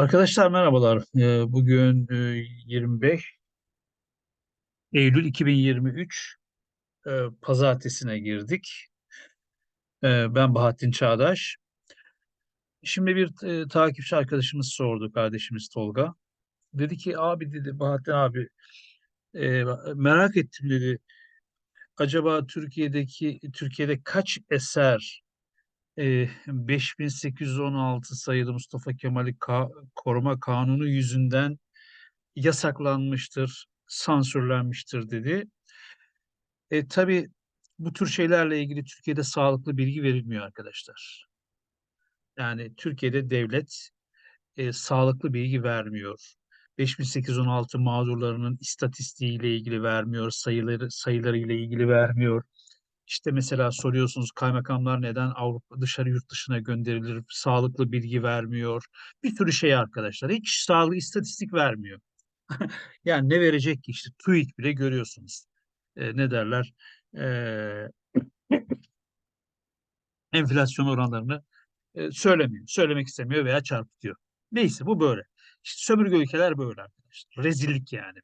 Arkadaşlar merhabalar. Ee, Bugün e, 25 Eylül 2023 e, Pazartesine girdik. E, Ben Bahattin Çağdaş. Şimdi bir e, takipçi arkadaşımız sordu, kardeşimiz Tolga. Dedi ki abi dedi Bahattin abi e, merak ettim dedi. Acaba Türkiye'deki Türkiye'de kaç eser e, 5816 sayılı Mustafa Kemal'i Ka- Koruma Kanunu yüzünden yasaklanmıştır, sansürlenmiştir dedi. E, tabii bu tür şeylerle ilgili Türkiye'de sağlıklı bilgi verilmiyor arkadaşlar. Yani Türkiye'de devlet e, sağlıklı bilgi vermiyor. 5816 mağdurlarının istatistiğiyle ilgili vermiyor, sayıları sayıları ile ilgili vermiyor. İşte mesela soruyorsunuz kaymakamlar neden Avrupa dışarı yurt dışına gönderilir? Sağlıklı bilgi vermiyor. Bir sürü şey arkadaşlar. Hiç sağlıklı istatistik vermiyor. Yani ne verecek ki işte TÜİK bile görüyorsunuz. E, ne derler? E, enflasyon oranlarını e, söylemiyor. Söylemek istemiyor veya çarpıtıyor. Neyse bu böyle. İşte sömürge ülkeler böyle arkadaşlar. Rezillik yani.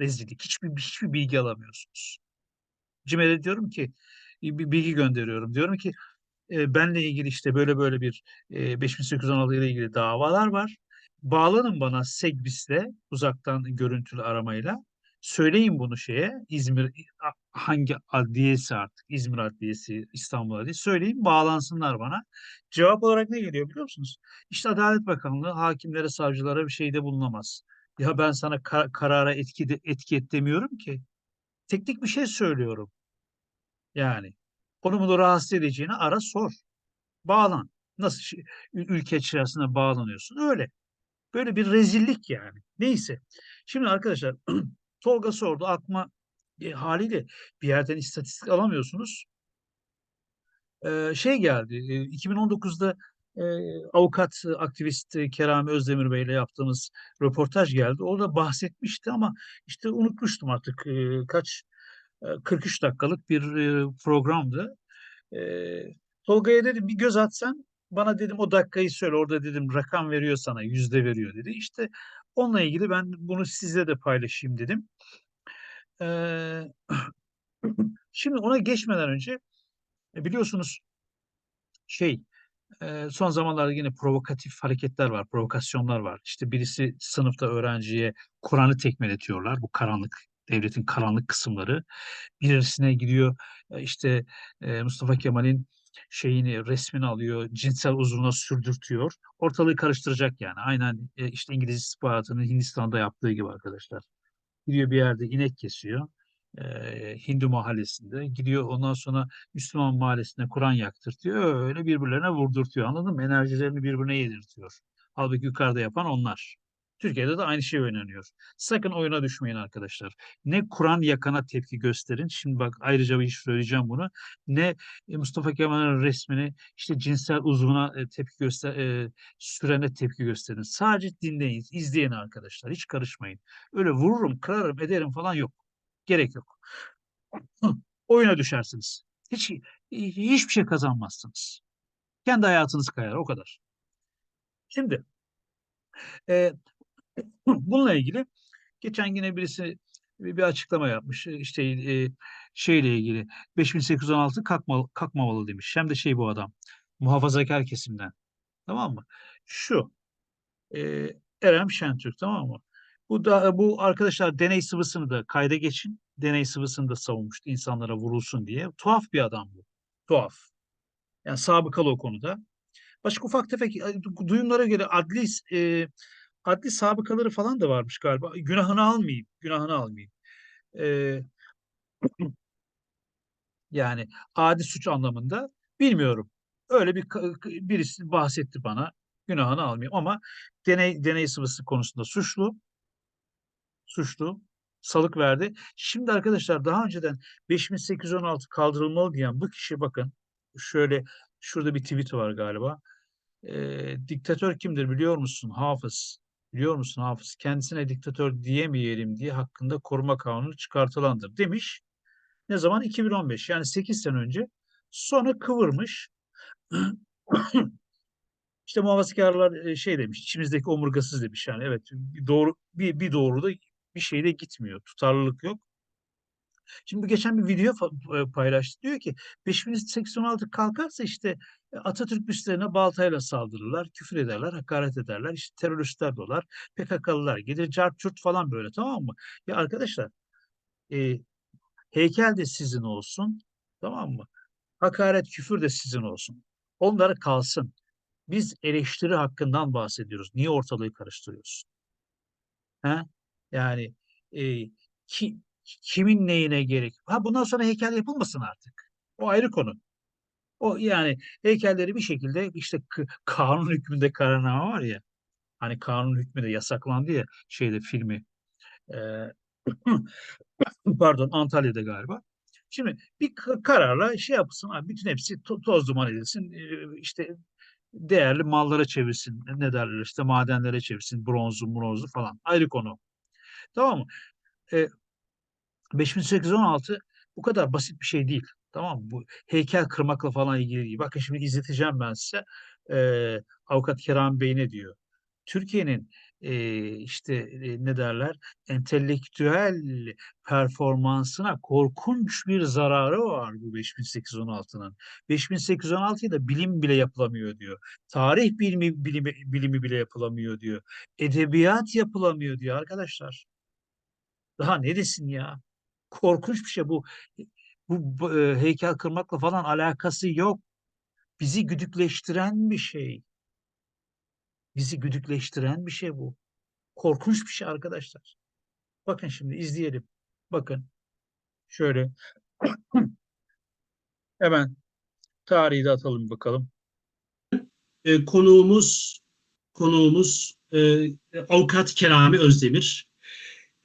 Rezillik. Hiçbir, hiçbir bilgi alamıyorsunuz. CİMER'e diyorum ki bir bilgi gönderiyorum. Diyorum ki e, benle ilgili işte böyle böyle bir e, 5816 ile ilgili davalar var. Bağlanın bana Segbis'le uzaktan görüntülü aramayla. Söyleyin bunu şeye İzmir hangi adliyesi artık İzmir Adliyesi İstanbul Adliyesi söyleyin bağlansınlar bana. Cevap olarak ne geliyor biliyor musunuz? İşte Adalet Bakanlığı hakimlere savcılara bir şeyde bulunamaz. Ya ben sana kar- karara etki, de, etki et demiyorum ki. Teknik bir şey söylüyorum. Yani onu bunu rahatsız edeceğini ara sor. Bağlan. Nasıl ülke içerisinde bağlanıyorsun? Öyle. Böyle bir rezillik yani. Neyse. Şimdi arkadaşlar Tolga sordu. Aklıma e, haliyle bir yerden istatistik alamıyorsunuz. Ee, şey geldi. e, 2019'da e, avukat, e, aktivist e, Kerami Özdemir Bey ile yaptığımız röportaj geldi. Orada bahsetmişti ama işte unutmuştum artık e, kaç 43 dakikalık bir programdı. Tolga'ya dedim bir göz atsan bana dedim o dakikayı söyle orada dedim rakam veriyor sana yüzde veriyor dedi. İşte onunla ilgili ben bunu sizle de paylaşayım dedim. Şimdi ona geçmeden önce e, biliyorsunuz şey son zamanlarda yine provokatif hareketler var, provokasyonlar var. İşte birisi sınıfta öğrenciye Kur'an'ı tekmeletiyorlar. Bu karanlık devletin karanlık kısımları. Birisine gidiyor e, işte e, Mustafa Kemal'in şeyini resmini alıyor, cinsel uzvuna sürdürtüyor. Ortalığı karıştıracak yani. Aynen e, işte İngiliz istihbaratının Hindistan'da yaptığı gibi arkadaşlar. Gidiyor bir yerde inek kesiyor. Hindu mahallesinde. Gidiyor ondan sonra Müslüman mahallesinde Kur'an yaktırtıyor. Öyle birbirlerine vurdurtuyor. Anladın mı? Enerjilerini birbirine yedirtiyor. Halbuki yukarıda yapan onlar. Türkiye'de de aynı şey oynanıyor. Sakın oyuna düşmeyin arkadaşlar. Ne Kur'an yakana tepki gösterin. Şimdi bak ayrıca bir iş söyleyeceğim bunu. Ne e, Mustafa Kemal'in resmini işte cinsel uzvuna e, tepki göster e, sürene tepki gösterin. Sadece dinleyin, izleyin arkadaşlar. Hiç karışmayın. Öyle vururum, kırarım, ederim falan yok. Gerek yok. Oyuna düşersiniz. Hiç hiçbir şey kazanmazsınız. Kendi hayatınız kayar o kadar. Şimdi e, bununla ilgili geçen yine birisi bir, açıklama yapmış. İşte e, şeyle ilgili 5816 kalkma, kalkmamalı demiş. Hem de şey bu adam muhafazakar kesimden. Tamam mı? Şu e, Erem Şentürk tamam mı? Bu da bu arkadaşlar deney sıvısını da kayda geçin. Deney sıvısını da savunmuştu insanlara vurulsun diye. Tuhaf bir adam bu. Tuhaf. Yani sabıkalı o konuda. Başka ufak tefek e, duyumlara göre adli e, adli sabıkaları falan da varmış galiba. Günahını almayayım. Günahını almayayım. E, yani adi suç anlamında bilmiyorum. Öyle bir birisi bahsetti bana. Günahını almayayım ama deney deney sıvısı konusunda suçlu. suçlu. Salık verdi. Şimdi arkadaşlar daha önceden 5816 kaldırılmalı diyen bu kişi bakın şöyle şurada bir tweet var galiba. Ee, diktatör kimdir biliyor musun? Hafız. Biliyor musun Hafız? Kendisine diktatör diyemeyelim diye hakkında koruma kanunu çıkartılandır demiş. Ne zaman? 2015 yani 8 sene önce. Sonra kıvırmış. İşte muhafazakarlar e, şey demiş, içimizdeki omurgasız demiş yani. Evet, doğru bir, bir doğruda bir şeyde gitmiyor. Tutarlılık yok. Şimdi geçen bir video e, paylaştı. Diyor ki 5816 kalkarsa işte e, Atatürk büstlerine baltayla saldırırlar, küfür ederler, hakaret ederler. işte teröristler dolar, PKK'lılar gelir, cart curt falan böyle tamam mı? Ya arkadaşlar e, heykel de sizin olsun tamam mı? Hakaret, küfür de sizin olsun. Onları kalsın. Biz eleştiri hakkından bahsediyoruz. Niye ortalığı karıştırıyorsun? Ha? Yani e, ki, kimin neyine gerek? Ha bundan sonra heykel yapılmasın artık. O ayrı konu. O yani heykelleri bir şekilde işte kanun hükmünde kararname var ya. Hani kanun hükmünde yasaklandı ya şeyde filmi. e, pardon Antalya'da galiba. Şimdi bir kararla şey yapsın, abi, bütün hepsi to- toz duman edilsin, e, işte değerli mallara çevirsin, ne derler işte madenlere çevirsin, bronzu, bronzu falan ayrı konu. Tamam mı? E, 5816 bu kadar basit bir şey değil. Tamam mı? Bu heykel kırmakla falan ilgili değil. Bakın şimdi izleteceğim ben size. E, Avukat Kerem Bey ne diyor? Türkiye'nin e, işte e, ne derler entelektüel performansına korkunç bir zararı var bu 5816'nın. 5816'yı da bilim bile yapılamıyor diyor. Tarih bilimi, bilimi, bilimi bile yapılamıyor diyor. Edebiyat yapılamıyor diyor arkadaşlar. Daha ne desin ya? Korkunç bir şey bu. Bu, e, heykel kırmakla falan alakası yok. Bizi güdükleştiren bir şey. Bizi güdükleştiren bir şey bu. Korkunç bir şey arkadaşlar. Bakın şimdi izleyelim. Bakın. Şöyle. Hemen tarihi de atalım bakalım. E, konuğumuz konuğumuz e, avukat Kerami Özdemir.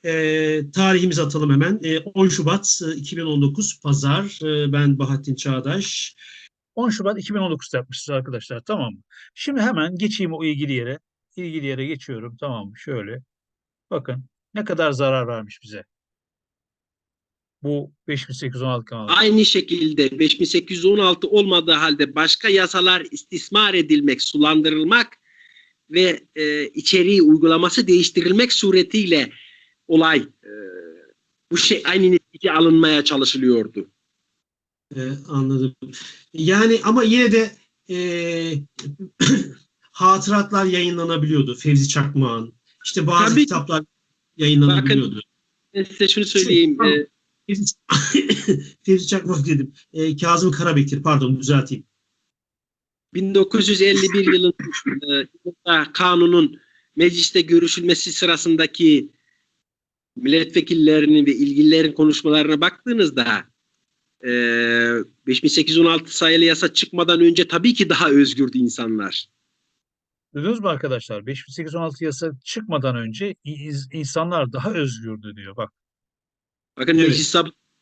E, tarihimizi atalım hemen. E, 10 Şubat e, 2019 Pazar. E, ben Bahattin Çağdaş. 10 Şubat 2019'da yapmışız arkadaşlar. Tamam mı? Şimdi hemen geçeyim o ilgili yere. İlgili yere geçiyorum. Tamam mı? Şöyle. Bakın ne kadar zarar vermiş bize. Bu 5816 kanalı. Aynı şekilde 5816 olmadığı halde başka yasalar istismar edilmek, sulandırılmak ve e, içeriği uygulaması değiştirilmek suretiyle olay e, bu şey aynı netice alınmaya çalışılıyordu. E, anladım. Yani ama yine de e, hatıratlar yayınlanabiliyordu. Fevzi Çakmak'ın. İşte bazı Tabii ki. kitaplar yayınlanabiliyordu. Ben size şunu söyleyeyim. Tamam. e, Fevzi, Çakmak dedim. E, Kazım Karabekir pardon düzelteyim. 1951 yılında e, yılında kanunun mecliste görüşülmesi sırasındaki milletvekillerinin ve ilgililerin konuşmalarına baktığınızda e, 5816 sayılı yasa çıkmadan önce tabii ki daha özgürdü insanlar. Duydunuz mu arkadaşlar? 5816 yasa çıkmadan önce insanlar daha özgürdü diyor. Bak Bakın Evet. meclis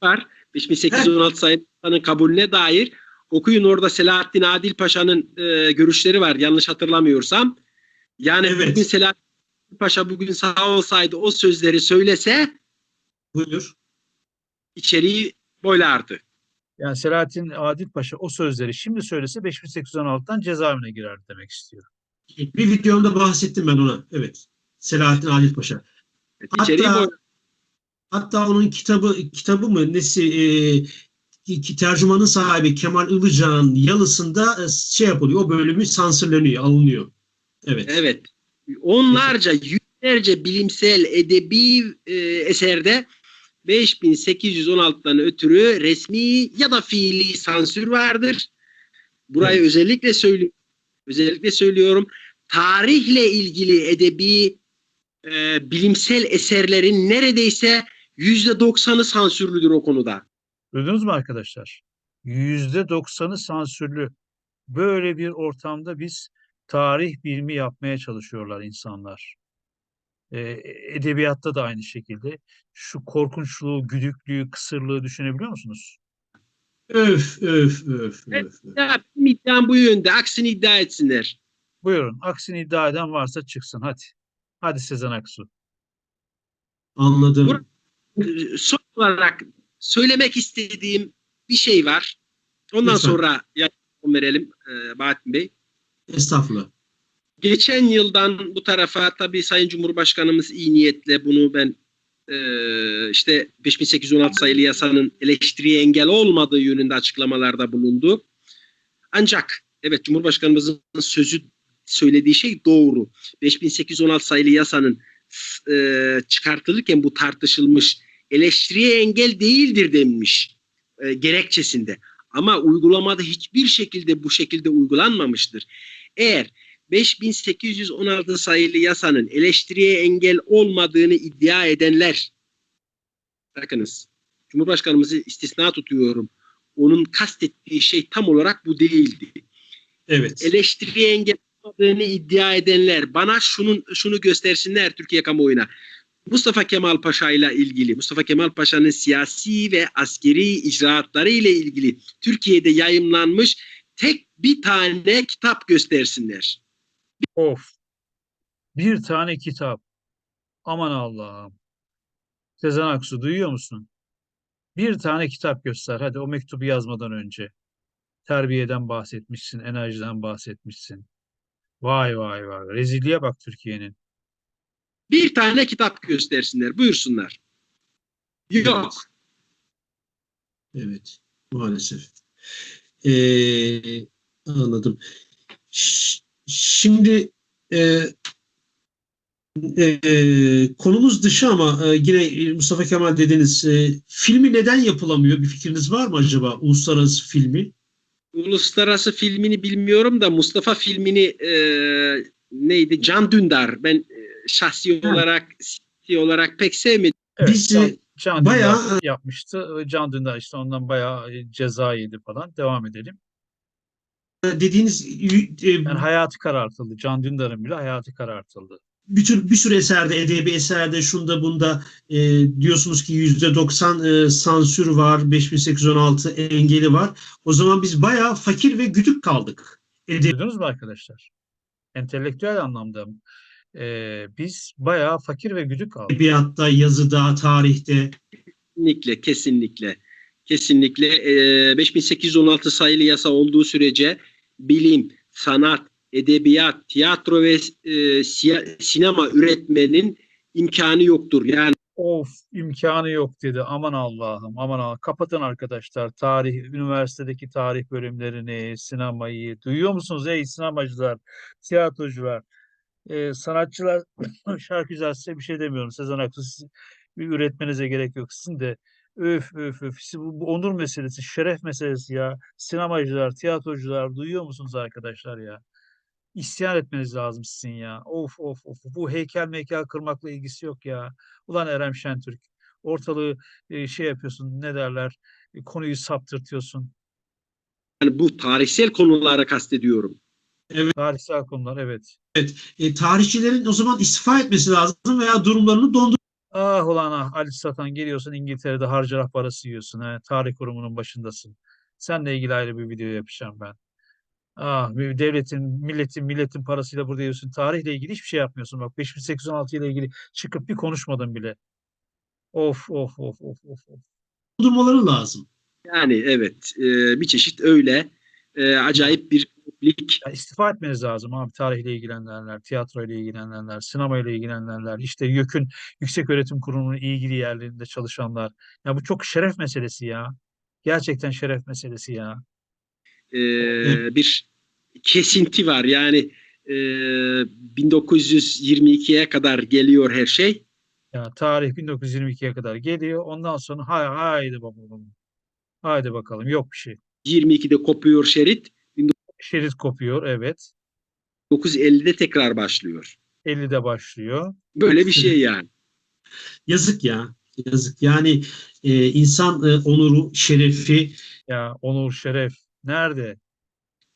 var. 5816 sayılı yasanın kabulüne dair okuyun orada Selahattin Adil Paşa'nın e, görüşleri var yanlış hatırlamıyorsam. Yani Evet. Selahattin Paşa bugün sağ olsaydı o sözleri söylese Buyur. içeriği boylardı. yani Selahattin Adil Paşa o sözleri şimdi söylese 5816'dan cezaevine girerdi demek istiyor. Bir videomda bahsettim ben ona. Evet. Selahattin Adil Paşa. İçeriği Hatta, boy- hatta onun kitabı kitabı mı nesi e, ki tercümanın sahibi Kemal Ilıcağ'ın yalısında e, şey yapılıyor. O bölümü sansürleniyor, alınıyor. Evet. Evet. Onlarca, yüzlerce bilimsel, edebi e, eserde 5816'dan ötürü resmi ya da fiili sansür vardır. Burayı Evet. özellikle söylüyorum. Özellikle söylüyorum. Tarihle ilgili edebi e, bilimsel eserlerin neredeyse %90'ı sansürlüdür o konuda. Duydunuz mu arkadaşlar? %90'ı sansürlü. Böyle bir ortamda biz tarih bilimi yapmaya çalışıyorlar insanlar. Ee, edebiyatta da aynı şekilde. Şu korkunçluğu, güdüklüğü, kısırlığı düşünebiliyor musunuz? Öf öf öf öf. öf. İddiam bu yönde. Aksini iddia etsinler. Buyurun. Aksini iddia eden varsa çıksın. Hadi. Hadi Sezen Aksu. Anladım. Son olarak söylemek istediğim bir şey var. Ondan Lütfen. sonra ya verelim e, Bahattin Bey. Estağfurullah. geçen yıldan bu tarafa tabii Sayın Cumhurbaşkanımız iyi niyetle bunu ben e, işte 5816 sayılı yasanın eleştiriye engel olmadığı yönünde açıklamalarda bulundu. Ancak evet Cumhurbaşkanımızın sözü söylediği şey doğru. 5816 sayılı yasanın e, çıkartılırken bu tartışılmış eleştiriye engel değildir denmiş e, gerekçesinde. Ama uygulamada hiçbir şekilde bu şekilde uygulanmamıştır. Eğer 5816 sayılı yasanın eleştiriye engel olmadığını iddia edenler bakınız Cumhurbaşkanımızı istisna tutuyorum. Onun kastettiği şey tam olarak bu değildi. Evet. Eleştiriye engel olmadığını iddia edenler bana şunun şunu göstersinler Türkiye kamuoyuna. Mustafa Kemal Paşa ile ilgili, Mustafa Kemal Paşa'nın siyasi ve askeri icraatları ile ilgili Türkiye'de yayımlanmış tek bir tane kitap göstersinler. Of. Bir tane kitap. Aman Allah'ım. Sezen Aksu duyuyor musun? Bir tane kitap göster. Hadi o mektubu yazmadan önce. Terbiyeden bahsetmişsin, enerjiden bahsetmişsin. Vay vay vay. Rezilliğe bak Türkiye'nin. Bir tane kitap göstersinler, buyursunlar. Yok. Evet. Maalesef. Ee, anladım. Ş- Şimdi e, e, konumuz dışı ama e, yine Mustafa Kemal dediniz. e, filmi neden yapılamıyor? Bir fikriniz var mı acaba? Uluslararası filmi. Uluslararası filmini bilmiyorum da Mustafa filmini e, neydi? Can Dündar. Ben e, şahsi Ha. olarak olarak pek sevmedim. Evet, Biz, Can, e, bayağı- Dündar yapmıştı. Can Dündar işte ondan bayağı e, ceza yedi falan. Devam edelim. Dediğiniz e, Yani hayatı karartıldı. Can Dündar'ın bile hayatı karartıldı. bir tür bir sürü eserde, edebi eserde, şunda bunda e, diyorsunuz ki yüzde 90 e, sansür var, 5816 engeli var. O zaman biz bayağı fakir ve güdük kaldık. Duydunuz mu arkadaşlar? Entelektüel anlamda e, biz bayağı fakir ve güdük kaldık. Edebiyatta, yazıda, tarihte. Kesinlikle, kesinlikle. Kesinlikle e, 5816 sayılı yasa olduğu sürece bilim, sanat, edebiyat, tiyatro ve e, siya- sinema üretmenin imkanı yoktur. Yani Of imkanı yok dedi. Aman Allah'ım aman Allah'ım. Kapatın arkadaşlar. Tarih, üniversitedeki tarih bölümlerini, sinemayı. Duyuyor musunuz ey sinemacılar, tiyatrocular, e, sanatçılar, şarkıcılar size bir şey demiyorum. Sezen Aksu siz bir üretmenize gerek yok. Sizin de öf öf öf. Bu, bu onur meselesi, şeref meselesi ya. Sinemacılar, tiyatrocular duyuyor musunuz arkadaşlar ya? İsyan etmeniz lazım sizin ya. Of of of. Bu heykel meykel kırmakla ilgisi yok ya. Ulan Erem Şentürk. Ortalığı e, şey yapıyorsun ne derler e, konuyu saptırtıyorsun. bu tarihsel konulara kastediyorum. Tarihsel konular evet. E, tarihçilerin o zaman istifa etmesi lazım veya durumlarını dondur. Ah ulan ah Ali Satan geliyorsun İngiltere'de harcırah parası yiyorsun. He. Tarih kurumunun başındasın. Seninle ilgili ayrı bir video yapacağım ben. Ah bir devletin, milletin, milletin parasıyla burada yiyorsun. Tarihle ilgili hiçbir şey yapmıyorsun. Bak 5816 ile ilgili çıkıp bir konuşmadın bile. Of of of of of. of. dondurmaları lazım. Yani evet e, bir çeşit öyle e, acayip bir komplik Ya istifa etmeniz lazım abi tarihle ilgilenenler, tiyatroyla ilgilenenler, sinemayla ilgilenenler, işte YÖK'ün Yüksek Öğretim Kurumu'nun ilgili yerlerinde çalışanlar. Ya bu çok şeref meselesi ya. Gerçekten şeref meselesi ya. e, bir kesinti var. Yani e, 1922'ye kadar geliyor her şey. Ya tarih 1922'ye kadar geliyor. Ondan sonra hay haydi bakalım. Haydi bakalım. Yok bir şey. 22'de kopuyor şerit. Şerit kopuyor evet. 1950'de tekrar başlıyor. 50'de başlıyor. Böyle bir şey yani. Yazık ya. Yazık. Yani e, insan e, onuru, şerefi Ya onur, şeref nerede?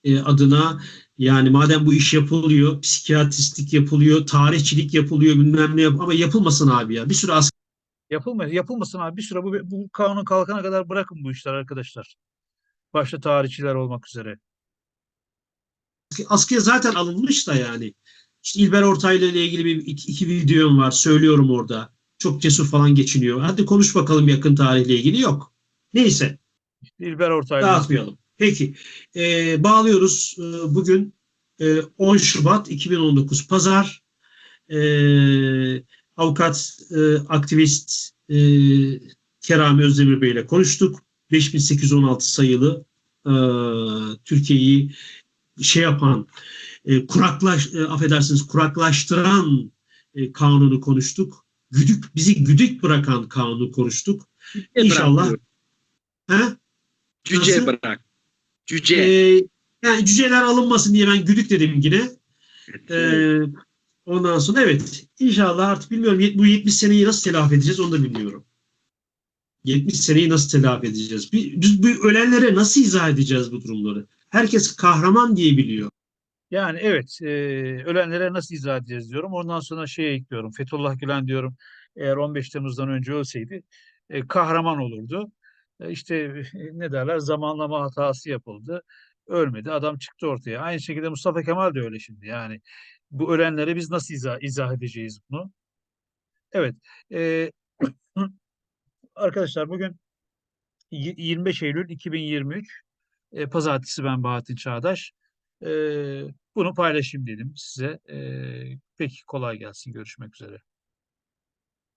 e, adına yani madem bu iş yapılıyor, psikiyatristlik yapılıyor, tarihçilik yapılıyor, bilmem ne yap ama yapılmasın abi ya. Bir sürü asker Yapılmaz, yapılmasın abi. Bir süre bu, bu kanun kalkana kadar bırakın bu işler arkadaşlar. Başta tarihçiler olmak üzere. Askıya zaten alınmış da yani. İşte İlber Ortaylı ile ilgili bir iki, iki videom var. Söylüyorum orada. Çok cesur falan geçiniyor. Hadi konuş bakalım yakın tarihle ilgili. Yok. Neyse. İlber Ortaylı. Dağıtmayalım. Peki. Ee, bağlıyoruz. Ee, bugün e, 10 Şubat 2019 Pazar e, avukat, e, aktivist e, Kerami Özdemir Bey ile konuştuk. 5816 sayılı e, Türkiye'yi şey yapan, e, kuraklaş, e, affedersiniz kuraklaştıran e, kanunu konuştuk. Güdük, bizi güdük bırakan kanunu konuştuk. İnşallah. Bırak He? Cüce Nasıl? bırak. Cüce. Ee, yani cüceler alınmasın diye ben güdük dedim yine. Ee, ondan sonra evet inşallah artık bilmiyorum bu 70 seneyi nasıl telafi edeceğiz onu da bilmiyorum. 70 seneyi nasıl telafi edeceğiz? Bir, bu ölenlere nasıl izah edeceğiz bu durumları? Herkes kahraman diye biliyor. Yani evet, e, ölenlere nasıl izah edeceğiz diyorum. Ondan sonra şeye ekliyorum. Fethullah Gülen diyorum eğer 15 Temmuz'dan önce ölseydi e, kahraman olurdu. E, işte e, ne derler zamanlama hatası yapıldı. Ölmedi. Adam çıktı ortaya. Aynı şekilde Mustafa Kemal de öyle şimdi. Yani bu ölenlere biz nasıl izah, izah edeceğiz bunu? Evet. e, arkadaşlar bugün y- 25 Eylül 2023 e, Pazartesi ben Bahattin Çağdaş. E, bunu paylaşayım dedim size. E, peki kolay gelsin. Görüşmek üzere.